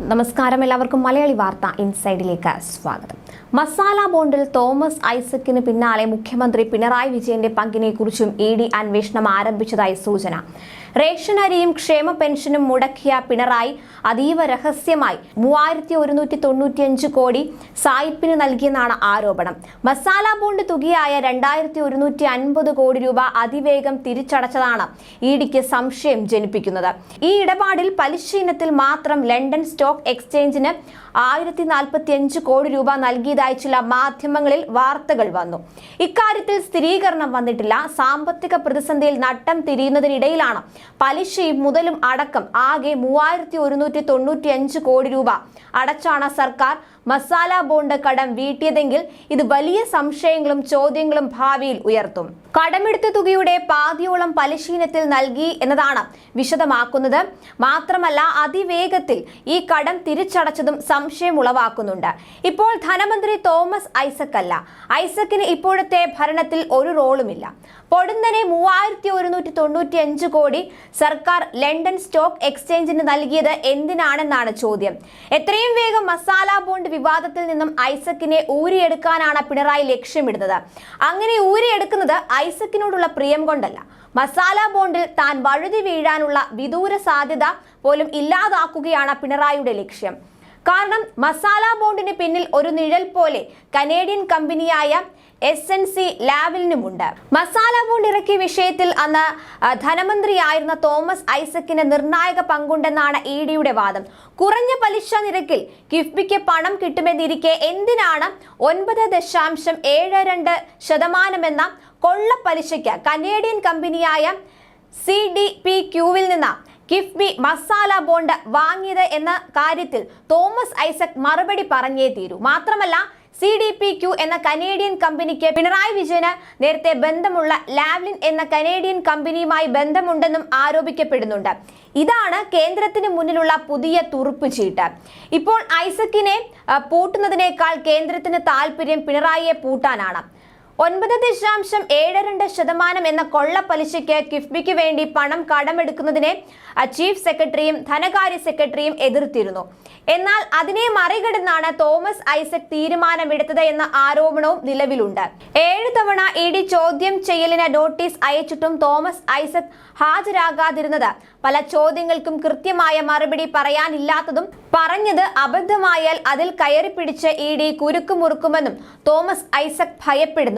നമസ്കാരം. എല്ലാവർക്കും മലയാളി വാർത്ത ഇൻസൈഡിലേക്ക് സ്വാഗതം. മസാല ബോണ്ടിൽ തോമസ് ഐസക്കിന് പിന്നാലെ മുഖ്യമന്ത്രി പിണറായി വിജയന്റെ പങ്കിനെക്കുറിച്ചും ഇ ഡി അന്വേഷണം ആരംഭിച്ചതായി സൂചന. റേഷൻ അരിയും ക്ഷേമ പെൻഷനും മുടക്കിയ പിണറായി അതീവ രഹസ്യമായി മൂവായിരത്തി ഒരുന്നൂറ്റി തൊണ്ണൂറ്റിയഞ്ച് കോടി സായിപ്പിന് നൽകിയെന്നാണ് ആരോപണം. മസാല ബോണ്ട് തുകയായ രണ്ടായിരത്തി ഒരുന്നൂറ്റി അൻപത് കോടി രൂപ അതിവേഗം തിരിച്ചടച്ചതാണ് ഇ ഡിക്ക് സംശയം ജനിപ്പിക്കുന്നത്. ഈ ഇടപാടിൽ പലിശ ഇനത്തിൽ മാത്രം ലണ്ടൻ സ്റ്റോക്ക് എക്സ്ചേഞ്ചിന് ആയിരത്തി നാൽപ്പത്തി അഞ്ച് കോടി രൂപ നൽകിയതായി ചില മാധ്യമങ്ങളിൽ വാർത്തകൾ വന്നു. ഇക്കാര്യത്തിൽ സ്ഥിരീകരണം വന്നിട്ടില്ല. സാമ്പത്തിക പ്രതിസന്ധിയിൽ നട്ടം തിരിയുന്നതിനിടയിലാണ് പലിശയും മുതലും അടക്കം ആകെ മൂവായിരത്തി ഒരുന്നൂറ്റി തൊണ്ണൂറ്റി അഞ്ച് കോടി രൂപ അടച്ചാണ് സർക്കാർ മസാല ബോണ്ട് കടം വീട്ടിയതെങ്കിൽ ഇത് വലിയ സംശയങ്ങളും ചോദ്യങ്ങളും ഭാവിയിൽ ഉയർത്തും. കടമെടുത്ത തുകയുടെ പാതിയോളം പലിശീനത്തിൽ നൽകി എന്നതാണ് വിശദമാക്കുന്നത്. മാത്രമല്ല അതിവേഗത്തിൽ ഈ കടം തിരിച്ചടച്ചതും സംശയം ഉളവാക്കുന്നുണ്ട്. ഇപ്പോൾ ധനമന്ത്രി തോമസ് ഐസക് അല്ല ഐസക്കിന് ഇപ്പോഴത്തെ ഭരണത്തിൽ ഒരു റോളുമില്ല. പൊടുന്നനെ മൂവായിരത്തി ഒരുന്നൂറ്റി തൊണ്ണൂറ്റി അഞ്ച് കോടി സർക്കാർ ലണ്ടൻ സ്റ്റോക്ക് എക്സ്ചേഞ്ചിന് നൽകിയത് എന്തിനാണെന്നാണ് ചോദ്യം. എത്രയും വേഗം മസാല ബോണ്ട് വിവാദത്തിൽ നിന്നും ഐസക്കിനെ ഊരിയെടുക്കാനാണ് പിണറായി ലക്ഷ്യമിടുന്നത്. അങ്ങനെ ഊരിയെടുക്കുന്നത് ഐസക്കിനോടുള്ള പ്രിയം കൊണ്ടല്ല. മസാല ബോണ്ടിൽ താൻ വഴുതി വീഴാനുള്ള വിദൂര സാധ്യത പോലും ഇല്ലാതാക്കുകയാണ് പിണറായിയുടെ ലക്ഷ്യം. കാരണം മസാല ബോണ്ടിന് പിന്നിൽ ഒരു നിഴൽ പോലെ കനേഡിയൻ കമ്പനിയായ എസ് എൻ സി ലാവലിനുമുണ്ട് മസാല ബോണ്ട് ഇറക്കിയ വിഷയത്തിൽ അന്ന് ധനമന്ത്രിയായിരുന്ന തോമസ് ഐസക്കിന് നിർണായക പങ്കുണ്ടെന്നാണ് ഇ ഡിയുടെ വാദം. കുറഞ്ഞ പലിശ നിരക്കിൽ കിഫ്ബിക്ക് പണം കിട്ടുമെന്നിരിക്കെ എന്തിനാണ് ഒൻപത് ദശാംശം ഏഴ് രണ്ട് ശതമാനമെന്ന കൊള്ളപ്പലിശയ്ക്ക് കനേഡിയൻ കമ്പനിയായ സി ഡി പി ക്യൂവിൽ നിന്ന് കിഫ്ബി മസാല ബോണ്ട് വാങ്ങിയത് എന്ന കാര്യത്തിൽ തോമസ് ഐസക് മറുപടി പറഞ്ഞേ തീരൂ. മാത്രമല്ല സി ഡി പി ക്യു എന്ന കനേഡിയൻ കമ്പനിക്ക് പിണറായി വിജയന് നേരത്തെ ബന്ധമുള്ള ലാവ്ലിൻ എന്ന കനേഡിയൻ കമ്പനിയുമായി ബന്ധമുണ്ടെന്നും ആരോപിക്കപ്പെടുന്നുണ്ട്. ഇതാണ് കേന്ദ്രത്തിന് മുന്നിലുള്ള പുതിയ തുറുപ്പ് ചീട്ട്. ഇപ്പോൾ ഐസക്കിനെ പൂട്ടുന്നതിനേക്കാൾ കേന്ദ്രത്തിന് താല്പര്യം പിണറായിയെ പൂട്ടാനാണ്. ഒൻപത് ദശാംശം ഏഴ് രണ്ട് ശതമാനം എന്ന കൊള്ള പലിശയ്ക്ക് കിഫ്ബിക്ക് വേണ്ടി പണം കടമെടുക്കുന്നതിനെ ചീഫ് സെക്രട്ടറിയും ധനകാര്യ സെക്രട്ടറിയും എതിർത്തിരുന്നു. എന്നാൽ അതിനെ മറികടന്നാണ് തോമസ് ഐസക് തീരുമാനമെടുത്തത് എന്ന ആരോപണവും നിലവിലുണ്ട്. ഏഴ് തവണ ഇ ഡി ചോദ്യം ചെയ്യലിന് നോട്ടീസ് അയച്ചിട്ടും തോമസ് ഐസക് ഹാജരാകാതിരുന്നത് പല ചോദ്യങ്ങൾക്കും കൃത്യമായ മറുപടി പറയാനില്ലാത്തതും പറഞ്ഞത് അബദ്ധമായാൽ അതിൽ കയറി പിടിച്ച് ഇ ഡി കുരുക്കുമുറുക്കുമെന്നും തോമസ് ഐസക്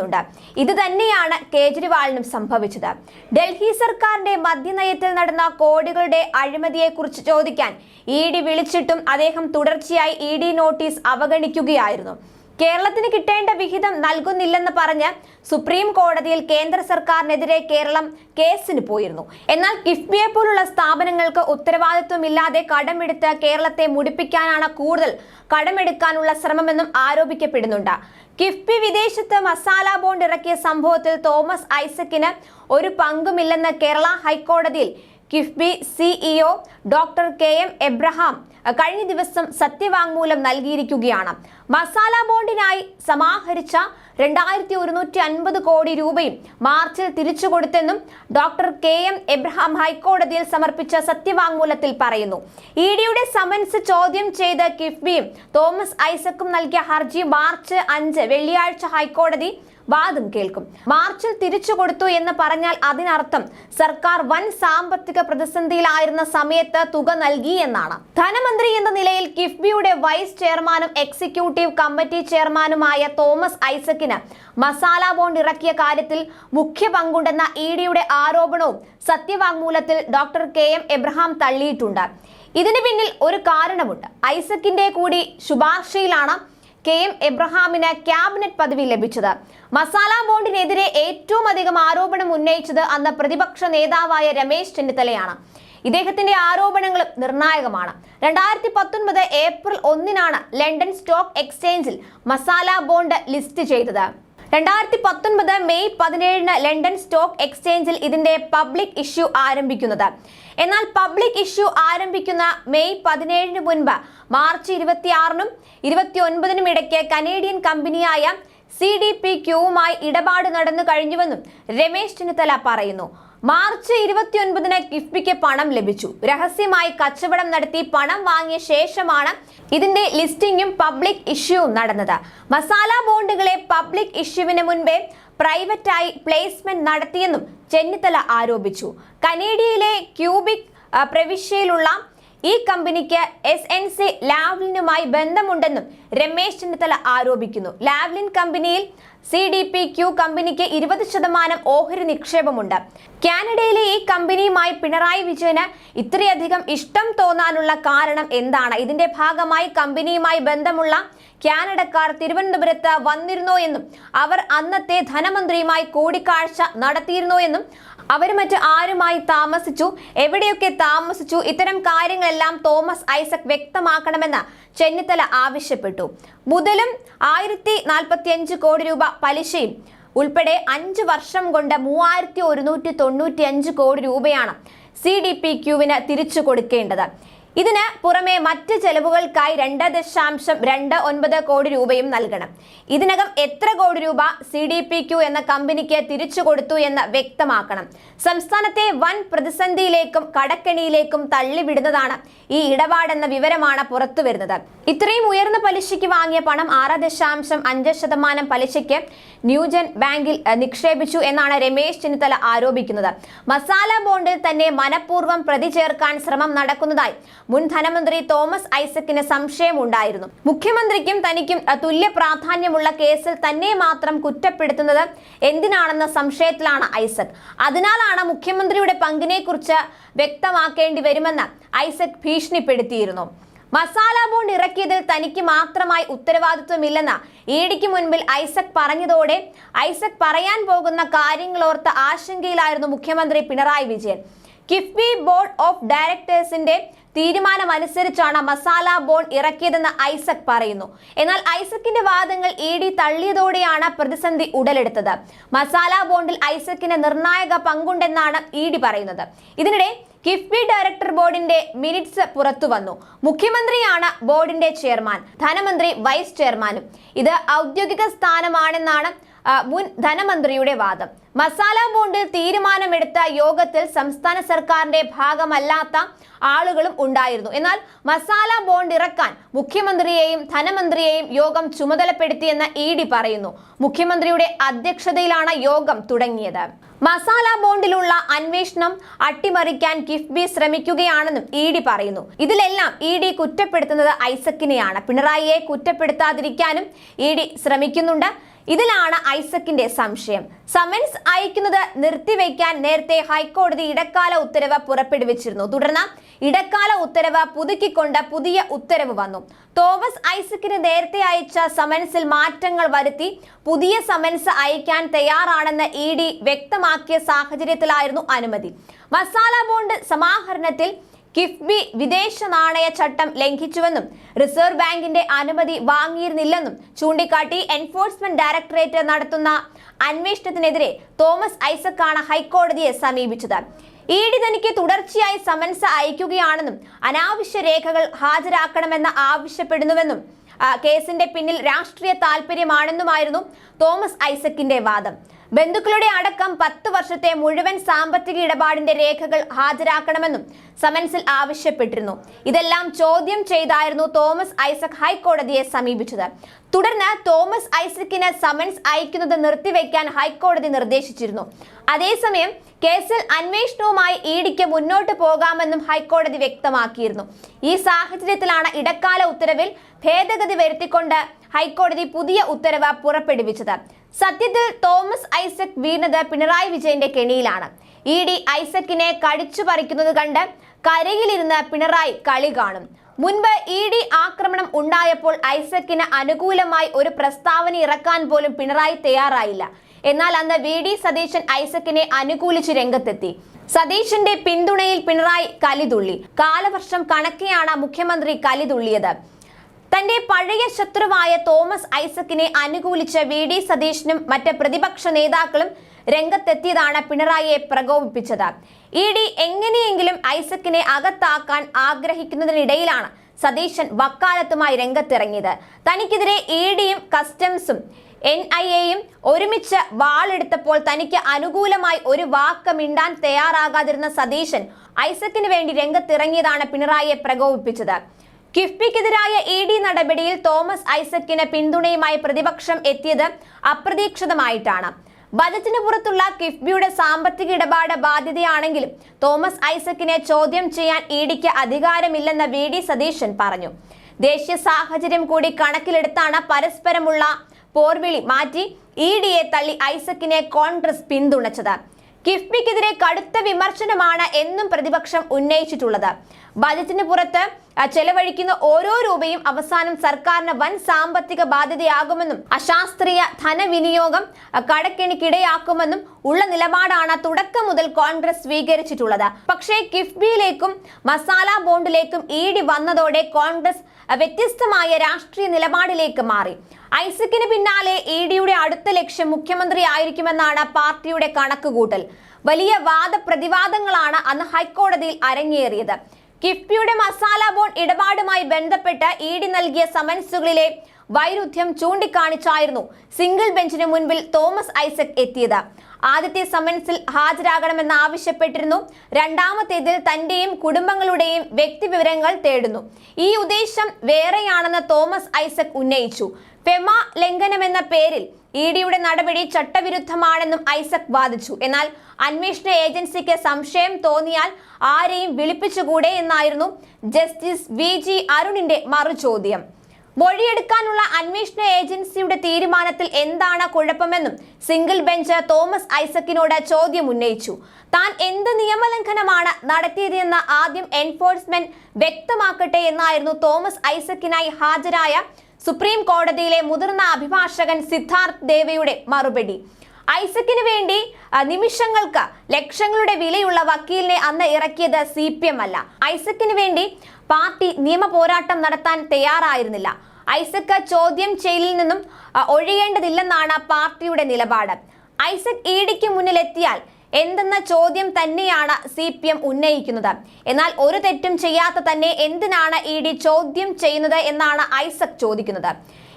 ഭയപ്പെടുന്നുണ്ട് ഇത് തന്നെയാണ് കേജ്രിവാളിനും സംഭവിച്ചത്. ഡൽഹി സർക്കാരിന്റെ മദ്യനയത്തിൽ നടന്ന കോടികളുടെ അഴിമതിയെക്കുറിച്ച് ചോദിക്കാൻ ഇ ഡി വിളിച്ചിട്ടും അദ്ദേഹം തുടർച്ചയായി ഇ ഡി നോട്ടീസ് അവഗണിക്കുകയായിരുന്നു. കേരളത്തിന് കിട്ടേണ്ട വിഹിതം നൽകുന്നില്ലെന്ന് പറഞ്ഞ് സുപ്രീം കോടതിയിൽ കേന്ദ്ര സർക്കാരിനെതിരെ കേരളം കേസിന് പോയിരുന്നു. എന്നാൽ കിഫ്ബിയെ പോലുള്ള സ്ഥാപനങ്ങൾക്ക് ഉത്തരവാദിത്വമില്ലാതെ കടമെടുത്ത് കേരളത്തെ മുടിപ്പിക്കാനാണ് കൂടുതൽ കടമെടുക്കാനുള്ള ശ്രമമെന്നും ആരോപിക്കപ്പെടുന്നുണ്ട്. കിഫ്ബി വിദേശത്ത് മസാല ബോണ്ട് ഇറക്കിയ സംഭവത്തിൽ തോമസ് ഐസക്കിന് ഒരു പങ്കുമില്ലെന്ന് കേരള ഹൈക്കോടതിയിൽ KIIFB CEO doctor K M Abraham കഴിഞ്ഞ ദിവസം സത്യവാങ്മൂലം നൽകിയിരിക്കുകയാണ്. മസാല ബോണ്ടിനായി സമാഹരിച്ച രണ്ടായിരത്തി ഒരുന്നൂറ്റി അൻപത് കോടി രൂപയും മാർച്ചിൽ തിരിച്ചു കൊടുത്തെന്നും ഡോക്ടർ കെ എം എബ്രഹാം ഹൈക്കോടതിയിൽ സമർപ്പിച്ച സത്യവാങ്മൂലത്തിൽ പറയുന്നു. ഇ ഡിയുടെ സമൻസ് ചോദ്യം ചെയ്ത കിഫ്ബിയും തോമസ് ഐസക്കും നൽകിയ ഹർജി മാർച്ച് അഞ്ച് വെള്ളിയാഴ്ച ഹൈക്കോടതി വാദം കേൾക്കും. മാർച്ചിൽ തിരിച്ചു കൊടുത്തു എന്ന് പറഞ്ഞാൽ അതിനർത്ഥം സർക്കാർ വൻ സാമ്പത്തിക പ്രതിസന്ധിയിലായിരുന്ന സമയത്ത് തുക നൽകി എന്നാണ്. ധനമന്ത്രി എന്ന നിലയിൽ കിഫ്ബിയുടെ വൈസ് ചെയർമാനും എക്സിക്യൂട്ടീവ് കമ്മിറ്റി ചെയർമാനുമായ തോമസ് ഐസക്കിന് മസാല ബോണ്ട് ഇറക്കിയ കാര്യത്തിൽ മുഖ്യ പങ്കുണ്ടെന്ന ഇ ഡിയുടെ ആരോപണവും സത്യവാങ്മൂലത്തിൽ ഡോക്ടർ കെ എം എബ്രഹാം തള്ളിയിട്ടുണ്ട്. ഇതിന് പിന്നിൽ ഒരു കാരണമുണ്ട്. ഐസക്കിന്റെ കൂടി ശുപാർശയിലാണ് കെ എം എബ്രഹാമിന് ക്യാബിനറ്റ് പദവി ലഭിച്ചത്. മസാല ബോണ്ടിനെതിരെ ഏറ്റവും അധികം ആരോപണം ഉന്നയിച്ചത് അന്ന് പ്രതിപക്ഷ നേതാവായ രമേശ് ചെന്നിത്തലയാണ്. ഇദ്ദേഹത്തിന്റെ ആരോപണങ്ങളും നിർണായകമാണ്. രണ്ടായിരത്തി പത്തൊൻപത് ഏപ്രിൽ ഒന്നിനാണ് ലണ്ടൻ സ്റ്റോക്ക് എക്സ്ചേഞ്ചിൽ മസാല ബോണ്ട് ലിസ്റ്റ് ചെയ്തത്. രണ്ടായിരത്തി പത്തൊൻപത് മെയ് പതിനേഴിന് ലണ്ടൻ സ്റ്റോക്ക് എക്സ്ചേഞ്ചിൽ ഇതിന്റെ പബ്ലിക് ഇഷ്യൂ ആരംഭിക്കുന്നത്. എന്നാൽ പബ്ലിക് ഇഷ്യൂ ആരംഭിക്കുന്ന മെയ് പതിനേഴിന് മുൻപ് മാർച്ച് ഇരുപത്തിയാറിനും ഇരുപത്തി ഒൻപതിനും ഇടയ്ക്ക് കനേഡിയൻ കമ്പനിയായ സി ഡി പി ക്യൂവുമായി ഇടപാട് നടന്നു കഴിഞ്ഞുവെന്നും രമേശ് ചെന്നിത്തല പറയുന്നു. മാർച്ച് ഇരുപത്തിയൊൻപതിന് കിഫ്ബിക്ക് പണം ലഭിച്ചു. രഹസ്യമായി കച്ചവടം നടത്തി പണം വാങ്ങിയ ശേഷമാണ് ഇതിന്റെ ലിസ്റ്റിംഗും പബ്ലിക് ഇഷ്യൂവും നടന്നത്. മസാല ബോണ്ടുകളെ പബ്ലിക് ഇഷ്യൂവിന് മുൻപേ പ്രൈവറ്റായി പ്ലേസ്മെന്റ് നടത്തിയെന്നും ചെന്നിത്തല ആരോപിച്ചു. കനേഡിയയിലെ ക്യൂബിക് പ്രവിശ്യയിലുള്ള ഈ കമ്പനിക്ക് എസ് എൻ സി ലാവ്ലിനുമായി ബന്ധമുണ്ടെന്നും രമേശ് ചെന്നിത്തല ആരോപിക്കുന്നു. ലാവ്ലിൻ കമ്പനിയിൽ സി ഡി പി ക്യു കമ്പനിക്ക് ഇരുപത് ശതമാനം ഓഹരി നിക്ഷേപമുണ്ട്. കാനഡയിലെ ഈ കമ്പനിയുമായി പിണറായി വിജയന് ഇത്രയധികം ഇഷ്ടം തോന്നാനുള്ള കാരണം എന്താണ്? ഇതിന്റെ ഭാഗമായി കമ്പനിയുമായി ബന്ധമുള്ള കാനഡക്കാർ തിരുവനന്തപുരത്ത് വന്നിരുന്നോ എന്നും അവർ അന്നത്തെ ധനമന്ത്രിയുമായി കൂടിക്കാഴ്ച നടത്തിയിരുന്നോ എന്നും അവർ മറ്റ് ആരുമായി താമസിച്ചു? എവിടെയൊക്കെ താമസിച്ചു? ഇത്തരം കാര്യങ്ങളെല്ലാം തോമസ് ഐസക് വ്യക്തമാക്കണമെന്ന് ചെന്നിത്തല ആവശ്യപ്പെട്ടു. മുതലും ആയിരത്തി നാൽപ്പത്തി അഞ്ച് കോടി രൂപ പലിശയും ഉൾപ്പെടെ അഞ്ച് വർഷം കൊണ്ട് മൂവായിരത്തി ഒരുന്നൂറ്റി തൊണ്ണൂറ്റി അഞ്ച് കോടി രൂപയാണ് സി ഡി പി ക്യുവിന് തിരിച്ചു കൊടുക്കേണ്ടത്. ഇതിന് പുറമെ മറ്റ് ചെലവുകൾക്കായി രണ്ട് ദശാംശം രണ്ട് ഒൻപത് കോടി രൂപയും നൽകണം. ഇതിനകം എത്ര കോടി രൂപ സി ഡി പി ക്യു എന്ന കമ്പനിക്ക് തിരിച്ചു കൊടുത്തു എന്ന് വ്യക്തമാക്കണം. സംസ്ഥാനത്തെ വൻ പ്രതിസന്ധിയിലേക്കും കടക്കെണിയിലേക്കും തള്ളിവിടുന്നതാണ് ഈ ഇടപാടെന്ന വിവരമാണ് പുറത്തു വരുന്നത് ഇത്രയും ഉയർന്ന പലിശയ്ക്ക് വാങ്ങിയ പണം ആറ് ദശാംശം അഞ്ച് ശതമാനം പലിശയ്ക്ക് ന്യൂജൻ ബാങ്കിൽ നിക്ഷേപിച്ചു എന്നാണ് രമേശ് ചെന്നിത്തല ആരോപിക്കുന്നത്. മസാല ബോണ്ടിൽ തന്നെ മനഃപൂർവം പ്രതി ചേർക്കാൻ ശ്രമം നടക്കുന്നതായി മുൻ ധനമന്ത്രി തോമസ് ഐസക്കിന് സംശയമുണ്ടായിരുന്നു. മുഖ്യമന്ത്രിക്കും തനിക്കും തുല്യ പ്രാധാന്യമുള്ള കേസിൽ തന്നെ മാത്രം കുറ്റപ്പെടുത്തുന്നത് എന്തിനാണെന്ന സംശയത്തിലാണ് ഐസക്. അതിനാലാണ് മുഖ്യമന്ത്രിയുടെ പങ്കിനെക്കുറിച്ച് വ്യക്തമാക്കേണ്ടി വരുമെന്ന് ഐസക് ഭീഷണിപ്പെടുത്തിയിരുന്നു. മസാല ബോണ്ട് ഇറക്കിയതിൽ തനിക്ക് മാത്രമായി ഉത്തരവാദിത്വമില്ലെന്ന് ഇഡിക്ക് മുൻപിൽ ഐസക് പറഞ്ഞതോടെ ഐസക് പറയാൻ പോകുന്ന കാര്യങ്ങളോർത്ത് ആശങ്കയിലായിരുന്നു മുഖ്യമന്ത്രി പിണറായി വിജയൻ. കിഫ്ബി ബോർഡ് ഓഫ് ഡയറക്ടേഴ്സിന്റെ തീരുമാനമനുസരിച്ചാണ് മസാല ബോണ്ട് ഇറക്കിയതെന്ന് ഐസക് പറയുന്നു. എന്നാൽ ഐസക്കിന്റെ വാദങ്ങൾ ഇ ഡി തള്ളിയതോടെയാണ് പ്രതിസന്ധി ഉടലെടുത്തത്. മസാല ബോണ്ടിൽ ഐസക്കിന് നിർണായക പങ്കുണ്ടെന്നാണ് ഇ പറയുന്നത്. ഇതിനിടെ കിഫ്ബി ഡയറക്ടർ ബോർഡിന്റെ മിനിറ്റ്സ് പുറത്തു വന്നു. മുഖ്യമന്ത്രിയാണ് ബോർഡിന്റെ ചെയർമാൻ. ധനമന്ത്രി വൈസ് ചെയർമാനും. ഇത് ഔദ്യോഗിക സ്ഥാനമാണെന്നാണ് മുൻ ധനമന്ത്രിയുടെ വാദം. മസാല ബോണ്ടിൽ തീരുമാനമെടുത്ത യോഗത്തിൽ സംസ്ഥാന സർക്കാരിന്റെ ഭാഗമല്ലാത്ത ആളുകളും ഉണ്ടായിരുന്നു. എന്നാൽ മസാല ബോണ്ട് ഇറക്കാൻ മുഖ്യമന്ത്രിയെയും ധനമന്ത്രിയെയും യോഗം ചുമതലപ്പെടുത്തിയെന്ന് ഇ ഡി പറയുന്നു. മുഖ്യമന്ത്രിയുടെ അധ്യക്ഷതയിലാണ് യോഗം തുടങ്ങിയത്. മസാല ബോണ്ടിലുള്ള അന്വേഷണം അട്ടിമറിക്കാൻ കിഫ്ബി ശ്രമിക്കുകയാണെന്നും ഇ ഡി പറയുന്നു. ഇതിലെല്ലാം ഇ ഡി കുറ്റപ്പെടുത്തുന്നത് ഐസക്കിനെയാണ്. പിണറായിയെ കുറ്റപ്പെടുത്താതിരിക്കാനും ഇ ഡി ശ്രമിക്കുന്നുണ്ട്. ഇതിലാണ് ഐസക്കിന്റെ സംശയം. സമൻസ് അയക്കുന്നത് നിർത്തിവെക്കാൻ നേരത്തെ ഹൈക്കോടതി ഇടക്കാല ഉത്തരവ് പുറപ്പെടുവിച്ചിരുന്നു. തുടർന്ന് ഇടക്കാല ഉത്തരവ് പുതുക്കിക്കൊണ്ട് പുതിയ ഉത്തരവ് വന്നു. തോമസ് ഐസക്കിന് നേരത്തെ അയച്ച സമൻസിൽ മാറ്റങ്ങൾ വരുത്തി പുതിയ സമൻസ് അയക്കാൻ തയ്യാറാണെന്ന് ഇ ഡി വ്യക്തമാക്കിയ സാഹചര്യത്തിലായിരുന്നു അനുമതി. മസാല ബോണ്ട് സമാഹരണത്തിൽ കിഫ്ബി വിദേശ നാണയ ചട്ടം ലംഘിച്ചുവെന്നും റിസർവ് ബാങ്കിന്റെ അനുമതി വാങ്ങിയിരുന്നില്ലെന്നും ചൂണ്ടിക്കാട്ടി എൻഫോഴ്സ്മെന്റ് ഡയറക്ടറേറ്റ് നടത്തുന്ന അന്വേഷണത്തിനെതിരെ തോമസ് ഐസക്കാണ് ഹൈക്കോടതിയെ സമീപിച്ചത്. ഇ ഡി തനിക്ക് തുടർച്ചയായി സമൻസ് അയക്കുകയാണെന്നും അനാവശ്യ രേഖകൾ ഹാജരാക്കണമെന്ന് ആവശ്യപ്പെടുന്നുവെന്നും കേസിന്റെ പിന്നിൽ രാഷ്ട്രീയ താല്പര്യമാണെന്നുമായിരുന്നു തോമസ് ഐസക്കിന്റെ വാദം. ബന്ധുക്കളുടെ അടക്കം പത്ത് വർഷത്തെ മുഴുവൻ സാമ്പത്തിക ഇടപാടിന്റെ രേഖകൾ ഹാജരാക്കണമെന്നും സമൻസിൽ ആവശ്യപ്പെട്ടിരുന്നു. ഇതെല്ലാം ചോദ്യം ചെയ്തായിരുന്നു തോമസ് ഐസക് ഹൈക്കോടതിയെ സമീപിച്ചത്. തുടർന്ന് തോമസ് ഐസക്കിന് സമൻസ് അയക്കുന്നത് നിർത്തിവെക്കാൻ ഹൈക്കോടതി നിർദ്ദേശിച്ചിരുന്നു. അതേസമയം കേസിൽ അന്വേഷണവുമായി ഇ ഡിക്ക് മുന്നോട്ട് പോകാമെന്നും ഹൈക്കോടതി വ്യക്തമാക്കിയിരുന്നു. ഈ സാഹചര്യത്തിലാണ് ഇടക്കാല ഉത്തരവിൽ ഭേദഗതി വരുത്തിക്കൊണ്ട് ഹൈക്കോടതി പുതിയ ഉത്തരവ് പുറപ്പെടുവിച്ചത്. സത്യത്തിൽ തോമസ് ഐസക് വീണത് പിണറായി വിജയന്റെ കെണിയിലാണ്. ഇ ഡി ഐസക്കിനെ കടിച്ചു പറിക്കുന്നത് കണ്ട് കരയിലിരുന്ന് പിണറായി കളി കാണും. മുൻപ് ഇ ഡി ആക്രമണം ഉണ്ടായപ്പോൾ ഐസക്കിന് അനുകൂലമായി ഒരു പ്രസ്താവന ഇറക്കാൻ പോലും പിണറായി തയ്യാറായില്ല. എന്നാൽ അന്ന് വി ഡി സതീശൻ ഐസക്കിനെ അനുകൂലിച്ച് രംഗത്തെത്തി. സതീശന്റെ പിന്തുണയിൽ പിണറായി കലിതുള്ളി കാലവർഷം കണക്കെയാണ് മുഖ്യമന്ത്രി കലിതുള്ളിയത് തന്റെ പഴയ ശത്രുവായ തോമസ് ഐസക്കിനെ അനുകൂലിച്ച് വി ഡി സതീശനും മറ്റ് പ്രതിപക്ഷ നേതാക്കളും രംഗത്തെത്തിയതാണ് പിണറായിയെ പ്രകോപിപ്പിച്ചത്. ഇ ഡി എങ്ങനെയെങ്കിലും ഐസക്കിനെ അകത്താക്കാൻ ആഗ്രഹിക്കുന്നതിനിടയിലാണ് സതീശൻ വക്കാലത്തുമായി രംഗത്തിറങ്ങിയത്. തനിക്കെതിരെ ഇ ഡിയും കസ്റ്റംസും എൻ ഐ എയും ഒരുമിച്ച് വാളെടുത്തപ്പോൾ തനിക്ക് അനുകൂലമായി ഒരു വാക്ക് മിണ്ടാൻ തയ്യാറാകാതിരുന്ന സതീശൻ ഐസക്കിന് വേണ്ടി രംഗത്തിറങ്ങിയതാണ് പിണറായിയെ പ്രകോപിപ്പിച്ചത്. കിഫ്ബിക്കെതിരായ ഇ ഡി നടപടിയിൽ തോമസ് ഐസക്കിന് പിന്തുണയുമായി പ്രതിപക്ഷം എത്തിയത് അപ്രതീക്ഷിതമായിട്ടാണ്. ബജറ്റിന് പുറത്തുള്ള കിഫ്ബിയുടെ സാമ്പത്തിക ഇടപാട് ബാധ്യതയാണെങ്കിലും തോമസ് ഐസക്കിനെ ചോദ്യം ചെയ്യാൻ ഇ ഡിക്ക് അധികാരമില്ലെന്ന് വി ഡി സതീശൻ പറഞ്ഞു. ദേശീയ സാഹചര്യം കൂടി കണക്കിലെടുത്താണ് പരസ്പരമുള്ള പോർവിളി മാറ്റി ഇ ഡിയെ തള്ളി ഐസക്കിനെ കോൺഗ്രസ് പിന്തുണച്ചത്. കിഫ്ബിക്കെതിരെ കടുത്ത വിമർശനമാണ് എന്നും പ്രതിപക്ഷം ഉന്നയിച്ചിട്ടുള്ളത്. ബജറ്റിന് പുറത്ത് ചെലവഴിക്കുന്ന ഓരോ രൂപയും അവസാനം സർക്കാരിന് വൻ സാമ്പത്തിക ബാധ്യതയാകുമെന്നും അശാസ്ത്രീയ ധനവിനിയോഗം കടക്കെണിക്കിടയാക്കുമെന്നും ഉള്ള നിലപാടാണ് തുടക്കം മുതൽ കോൺഗ്രസ് സ്വീകരിച്ചിട്ടുള്ളത്. പക്ഷേ കിഫ്ബിയിലേക്കും മസാല ബോണ്ടിലേക്കും ഡി വന്നതോടെ കോൺഗ്രസ് വ്യത്യസ്തമായ രാഷ്ട്രീയ നിലപാടിലേക്ക് മാറി. ഐസക്കിന് പിന്നാലെ ഇ ഡിയുടെ അടുത്ത ലക്ഷ്യം മുഖ്യമന്ത്രി ആയിരിക്കുമെന്നാണ് പാർട്ടിയുടെ കണക്കുകൂട്ടൽ. വലിയ വാദപ്രതിവാദങ്ങളാണ് അന്ന് ഹൈക്കോടതിയിൽ അരങ്ങേറിയത്. കിഫ്ബിയുടെ മസാല ബോൺ ഇടപാടുമായി ബന്ധപ്പെട്ട് ഇ ഡി നൽകിയ സമൻസുകളിലെ വൈരുദ്ധ്യം ചൂണ്ടിക്കാണിച്ചായിരുന്നു സിംഗിൾ ബെഞ്ചിന് മുൻപിൽ തോമസ് ഐസക് എത്തിയത്. ആദ്യത്തെ സമൻസിൽ ഹാജരാകണമെന്ന് ആവശ്യപ്പെട്ടിരുന്നു. രണ്ടാമത്തേതിൽ തന്റെയും കുടുംബങ്ങളുടെയും വ്യക്തിവിവരങ്ങൾ തേടുന്നു. ഈ ഉദ്ദേശം വേറെയാണെന്ന് തോമസ് ഐസക് ഉന്നയിച്ചു. ഫെമ ലംഘനമെന്ന പേരിൽ ഇ ഡിയുടെ നടപടി ചട്ടവിരുദ്ധമാണെന്നും ഐസക് വാദിച്ചു. എന്നാൽ അന്വേഷണ ഏജൻസിക്ക് സംശയം തോന്നിയാൽ ആരെയും വിളിപ്പിച്ചുകൂടെ എന്നായിരുന്നു ജസ്റ്റിസ് വി ജി അരുണിന്റെ മറുചോദ്യം. മൊഴിയെടുക്കാനുള്ള അന്വേഷണ ഏജൻസിയുടെ തീരുമാനത്തിൽ എന്താണ് കുഴപ്പമെന്നും സിംഗിൾ ബെഞ്ച് തോമസ് ഐസക്കിനോട് ചോദ്യം ഉന്നയിച്ചു. താൻ എന്ത് നിയമലംഘനമാണ് നടത്തിയതെന്ന് ആദ്യം എൻഫോഴ്സ്മെന്റ് വ്യക്തമാക്കട്ടെ എന്നായിരുന്നു തോമസ് ഐസക്കിനായി ഹാജരായ സുപ്രീം കോടതിയിലെ മുതിർന്ന അഭിഭാഷകൻ സിദ്ധാർത്ഥ് ദേവയുടെ മറുപടി. ഐസക്കിന് വേണ്ടി നിമിഷങ്ങൾക്ക് ലക്ഷങ്ങളുടെ വിലയുള്ള വക്കീലിനെ അന്ന് ഇറക്കിയത് സി പി എം അല്ല. ഐസക്കിന് വേണ്ടി പാർട്ടി നിയമ പോരാട്ടം നടത്താൻ തയ്യാറായിരുന്നില്ല. ഐസക്ക് ചോദ്യം ചെയ്യലിൽ നിന്നും ഒഴിയേണ്ടതില്ലെന്നാണ് പാർട്ടിയുടെ നിലപാട്. ഐസക് ഇ ഡിക്ക് മുന്നിലെത്തിയാൽ എന്തെന്ന ചോദ്യം തന്നെയാണ് സി പി എം ഉന്നയിക്കുന്നത്. എന്നാൽ ഒരു തെറ്റും ചെയ്യാത്ത തന്നെ എന്തിനാണ് ഇ ഡി ചോദ്യം ചെയ്യുന്നത് എന്നാണ് ഐസക് ചോദിക്കുന്നത്.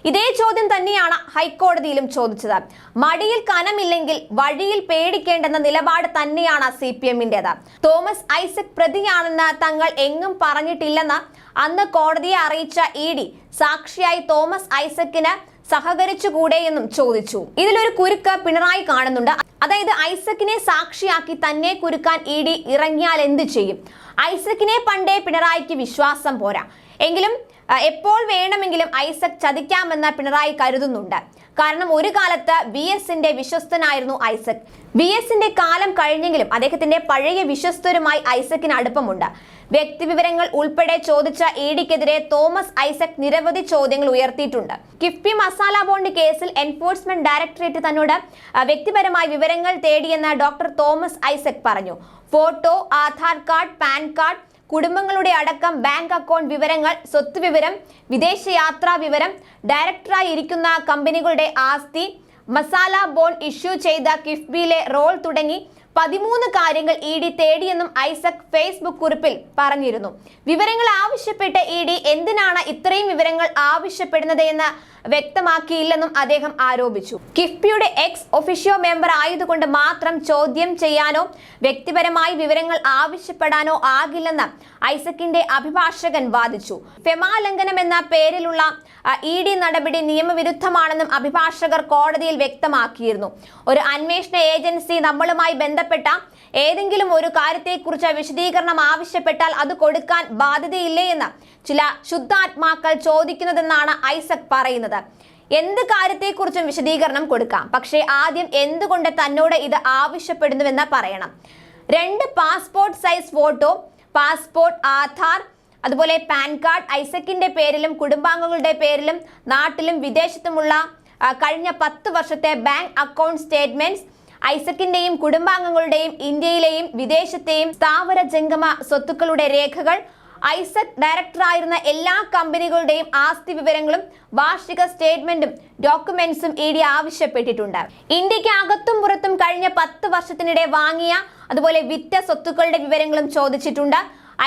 ഇതേ ചോദ്യം തന്നെയാണ് ഹൈക്കോടതിയിലും ചോദിച്ചത്. മടിയിൽ കനമില്ലെങ്കിൽ വഴിയിൽ പേടിക്കേണ്ടെന്ന നിലപാട് തന്നെയാണ് സി പി എമ്മിന്റെത് തോമസ് ഐസക് പ്രതിയാണെന്ന് തങ്ങൾ എങ്ങും പറഞ്ഞിട്ടില്ലെന്ന് അന്ന് കോടതിയെ അറിയിച്ച ഇ ഡി സാക്ഷിയായി തോമസ് ഐസക്കിന് സഹകരിച്ചുകൂടെ എന്നും ചോദിച്ചു. ഇതിലൊരു കുരുക്ക് പിണറായി കാണുന്നുണ്ട്. അതായത് ഐസക്കിനെ സാക്ഷിയാക്കി തന്നെ കുരുക്കാൻ ഇ ഡി ഇറങ്ങിയാൽ എന്ത് ചെയ്യും? ഐസക്കിനെ പണ്ടേ പിണറായിക്ക് വിശ്വാസം പോരാ. എങ്കിലും എപ്പോൾ വേണമെങ്കിലും ഐസക് ചതിക്കാമെന്ന് പിണറായി കരുതുന്നുണ്ട്. കാരണം ഒരു കാലത്ത് വി എസിന്റെ വിശ്വസ്തനായിരുന്നു ഐസക്. വി എസിന്റെ കാലം കഴിഞ്ഞെങ്കിലും അദ്ദേഹത്തിന്റെ പഴയ വിശ്വസ്തരുമായി ഐസക്കിന് അടുപ്പമുണ്ട്. വ്യക്തിവിവരങ്ങൾ ഉൾപ്പെടെ ചോദിച്ച ഇ ഡിക്കെതിരെ തോമസ് ഐസക് നിരവധി ചോദ്യങ്ങൾ ഉയർത്തിയിട്ടുണ്ട്. കിഫ്ബി മസാല ബോണ്ട് കേസിൽ എൻഫോഴ്സ്മെന്റ് ഡയറക്ടറേറ്റ് തന്നോട് വ്യക്തിപരമായ വിവരങ്ങൾ തേടിയെന്ന് ഡോക്ടർ തോമസ് ഐസക് പറഞ്ഞു. Photo Aadhaar card PAN card കുടുംബങ്ങളുടെ അടക്കം ബാങ്ക് അക്കൗണ്ട് വിവരങ്ങൾ സ്വത്ത് വിവരം വിദേശയാത്രാ വിവരം ഡയറക്ടറായി ഇരിക്കുന്ന കമ്പനികളുടെ ആസ്തി മസാല ബോൺ ഇഷ്യൂ ചെയ്ത കിഫ്ബിയിലെ റോൾ തുടങ്ങി പതിമൂന്ന് കാര്യങ്ങൾ ഇ ഡി തേടിയെന്നും ഐസക് ഫേസ്ബുക്ക് കുറിപ്പിൽ പറഞ്ഞിരുന്നു. വിവരങ്ങൾ ആവശ്യപ്പെട്ട് ഇ ഡി എന്തിനാണ് ഇത്രയും വിവരങ്ങൾ ആവശ്യപ്പെടുന്നത് എന്ന് വ്യക്തമാക്കിയില്ലെന്നും അദ്ദേഹം ആരോപിച്ചു. കിഫ്ബിയുടെ എക്സ് ഒഫീഷ്യോ മെമ്പർ ആയതുകൊണ്ട് മാത്രം ചോദ്യം ചെയ്യാനോ വ്യക്തിപരമായി വിവരങ്ങൾ ആവശ്യപ്പെടാനോ ആകില്ലെന്ന് ഐസക്കിന്റെ അഭിഭാഷകൻ വാദിച്ചു. ഫെമാ ലംഘനം എന്ന പേരിലുള്ള ഇ ഡി നടപടി നിയമവിരുദ്ധമാണെന്നും അഭിഭാഷകർ കോടതിയിൽ വ്യക്തമാക്കിയിരുന്നു. ഒരു അന്വേഷണ ഏജൻസി നമ്മളുമായി ബന്ധപ്പെട്ട ഏതെങ്കിലും ഒരു കാര്യത്തെക്കുറിച്ച് വിശദീകരണം ആവശ്യപ്പെട്ടാൽ അത് കൊടുക്കാൻ ബാധ്യതയില്ലേ എന്ന് ചില ശുദ്ധാത്മാക്കൾ ചോദിക്കുന്നതെന്നാണ് ഐസക് പറയുന്നത്. എന്ത് കാര്യത്തെക്കുറിച്ചും വിശദീകരണം കൊടുക്കാം. പക്ഷേ ആദ്യം എന്തുകൊണ്ട് തന്നോട് ഇത് ആവശ്യപ്പെടുന്നുവെന്ന് പറയണം. രണ്ട് passport size photo passport Aadhaar അതുപോലെ പാൻ കാർഡ് ഐസക്കിന്റെ പേരിലും കുടുംബാംഗങ്ങളുടെ പേരിലും നാട്ടിലും വിദേശത്തുമുള്ള കഴിഞ്ഞ പത്ത് വർഷത്തെ ബാങ്ക് അക്കൗണ്ട് സ്റ്റേറ്റ്മെന്റ്സ് ഐസക്കിന്റെയും കുടുംബാംഗങ്ങളുടെയും ഇന്ത്യയിലെയും വിദേശത്തെയും സ്ഥാവര ജംഗമ സ്വത്തുക്കളുടെ രേഖകൾ ഐസക് ഡയറക്ടറായിരുന്ന എല്ലാ കമ്പനികളുടെയും ആസ്തി വിവരങ്ങളും വാർഷിക സ്റ്റേറ്റ്മെന്റും ഡോക്യുമെന്റ്സും ഇ ഡി ആവശ്യപ്പെട്ടിട്ടുണ്ട്. ഇന്ത്യയ്ക്ക് അകത്തും പുറത്തും കഴിഞ്ഞ പത്ത് വർഷത്തിനിടെ വാങ്ങിയ അതുപോലെ വിറ്റ സ്വത്തുക്കളുടെ വിവരങ്ങളും ചോദിച്ചിട്ടുണ്ട്.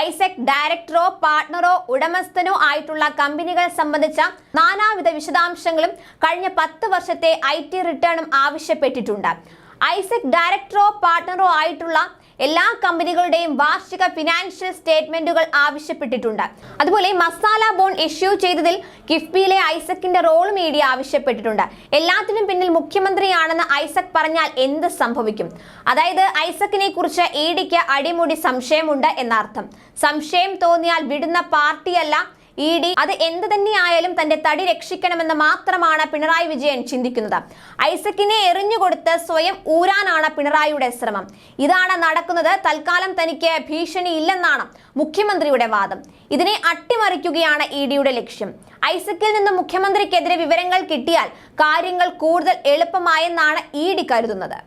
ഐസക് ഡയറക്ടറോ പാർട്ണറോ ഉടമസ്ഥനോ ആയിട്ടുള്ള കമ്പനികൾ സംബന്ധിച്ച നാനാവിധ വിശദാംശങ്ങളും കഴിഞ്ഞ പത്ത് വർഷത്തെ ഐ ടി റിട്ടേണും ആവശ്യപ്പെട്ടിട്ടുണ്ട്. ഐസക് ഡയറക്ടറോ പാർട്ണറോ ആയിട്ടുള്ള എല്ലാ കമ്പനികളുടെയും വാർഷിക ഫിനാൻഷ്യൽ സ്റ്റേറ്റ്മെന്റുകൾ ആവശ്യപ്പെട്ടിട്ടുണ്ട്. അതുപോലെ മസാല ബോൺ ഇഷ്യൂ ചെയ്തതിൽ കിഫ്ബിയിലെ ഐസക്കിന്റെ റോൾ മീഡിയ ആവശ്യപ്പെട്ടിട്ടുണ്ട്. എല്ലാത്തിനും പിന്നിൽ മുഖ്യമന്ത്രിയാണെന്ന് ഐസക് പറഞ്ഞാൽ എന്ത് സംഭവിക്കും? അതായത് ഐസക്കിനെ കുറിച്ച് ഇ ഡിക്ക് അടിമുടി സംശയമുണ്ട് എന്നർത്ഥം. സംശയം തോന്നിയാൽ വിടുന്ന പാർട്ടിയല്ല ഇ ഡി അത് എന്ത് തന്നെയായാലും തന്റെ തടി രക്ഷിക്കണമെന്ന് മാത്രമാണ് പിണറായി വിജയൻ ചിന്തിക്കുന്നത്. ഐസക്കിനെ എറിഞ്ഞുകൊടുത്ത് സ്വയം ഊരാനാണ് പിണറായിയുടെ ശ്രമം. ഇതാണ് നടക്കുന്നത്. തൽക്കാലം തനിക്ക് ഭീഷണി ഇല്ലെന്നാണ് മുഖ്യമന്ത്രിയുടെ വാദം. ഇതിനെ അട്ടിമറിക്കുകയാണ് ഇ ഡിയുടെ ലക്ഷ്യം. ഐസക്കിൽ നിന്ന് മുഖ്യമന്ത്രിക്കെതിരെ വിവരങ്ങൾ കിട്ടിയാൽ കാര്യങ്ങൾ കൂടുതൽ എളുപ്പമായെന്നാണ് ഇ ഡി കരുതുന്നത്.